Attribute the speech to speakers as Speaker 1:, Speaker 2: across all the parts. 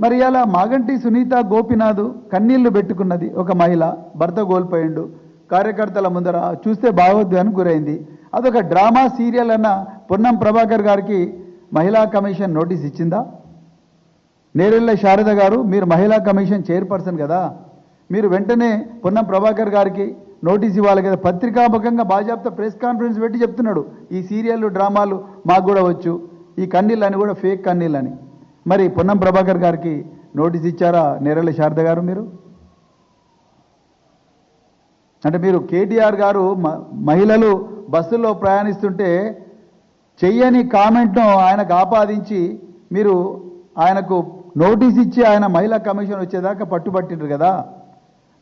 Speaker 1: మరి అలా మాగంటి సునీత గోపినాథ్ కన్నీళ్ళు పెట్టుకున్నది ఒక మహిళ భర్త కోల్పోయిండు. కార్యకర్తల ముందర చూస్తే భావోద్వేగానికి గురైంది. అదొక డ్రామా సీరియల్ అన్న పొన్నం ప్రభాకర్ గారికి మహిళా కమిషన్ నోటీస్ ఇచ్చిందా? నేరెళ్ళ శారద గారు మీరు మహిళా కమిషన్ చైర్పర్సన్ కదా. మీరు వెంటనే పొన్నం ప్రభాకర్ గారికి నోటీస్ ఇవ్వాలి కదా. పత్రికాముఖంగా బాజాప్తా ప్రెస్ కాన్ఫరెన్స్ పెట్టి చెప్తున్నాడు. ఈ సీరియల్ డ్రామాలు మాకు కూడా వచ్చు. ఈ కన్నీళ్ళని కూడా ఫేక్ కన్నీళ్ళని. మరి పొన్నం ప్రభాకర్ గారికి నోటీస్ ఇచ్చారా నేరెళ్ళ శారద గారు మీరు? అంటే మీరు కేటీఆర్ గారు మ- మహిళలు బస్సుల్లో ప్రయాణిస్తుంటే చెయ్యని కామెంట్ను ఆయనకు ఆపాదించి మీరు ఆయనకు నోటీస్ ఇచ్చి ఆయన మహిళా కమిషన్ వచ్చేదాకా పట్టుబట్టిండ్రు కదా.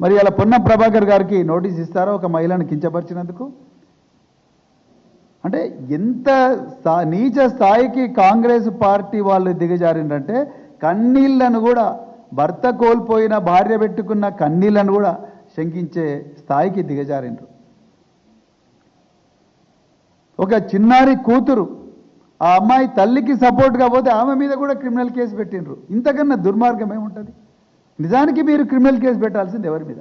Speaker 1: మరి అలా పొన్నం ప్రభాకర్ గారికి నోటీస్ ఇస్తారా ఒక మహిళను కించపరిచినందుకు? అంటే ఎంత నీచ స్థాయికి కాంగ్రెస్ పార్టీ వాళ్ళు దిగజారిందంటే కన్నీళ్ళను కూడా భర్త కోల్పోయిన భార్య పెట్టుకున్న కన్నీళ్ళను కూడా శంకించే స్థాయికి దిగజారిండ్రు ఒక చిన్నారి కూతురు ఆ అమ్మాయి తల్లికి సపోర్ట్ కాకపోతే ఆమె మీద కూడా క్రిమినల్ కేసు పెట్టిండ్రు ఇంతకన్నా దుర్మార్గం ఏముంటుంది? నిజానికి మీరు క్రిమినల్ కేసు పెట్టాల్సింది ఎవరి మీద?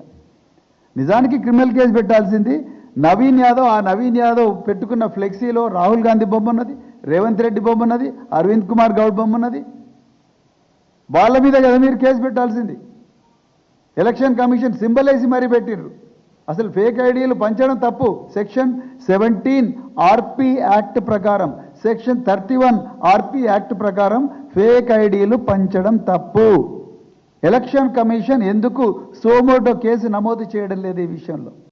Speaker 1: నిజానికి క్రిమినల్ కేసు పెట్టాల్సింది నవీన్ యాదవ్ ఆ నవీన్ యాదవ్ పెట్టుకున్న ఫ్లెక్సీలో రాహుల్ గాంధీ బొమ్మ ఉన్నది రేవంత్ రెడ్డి బొమ్మ ఉన్నది అరవింద్ కుమార్ గౌడ్ బొమ్మ ఉన్నది. వాళ్ళ మీద కదా మీరు కేసు పెట్టాల్సింది. ఎలక్షన్ కమిషన్ సింబల్ వేసి మరీ పెట్టిర్రు. అసలు ఫేక్ ఐడీలు పంచడం తప్పు. సెక్షన్ సెవెంటీన్ ఆర్పి యాక్ట్ ప్రకారం section thirty one RP act ప్రకారం ఫేక్ ఐడీలు పంచడం తప్పు. ఎలక్షన్ కమిషన్ ఎందుకు సోమోటో కేసు నమోదు చేయడం లేదు ఈ విషయంలో?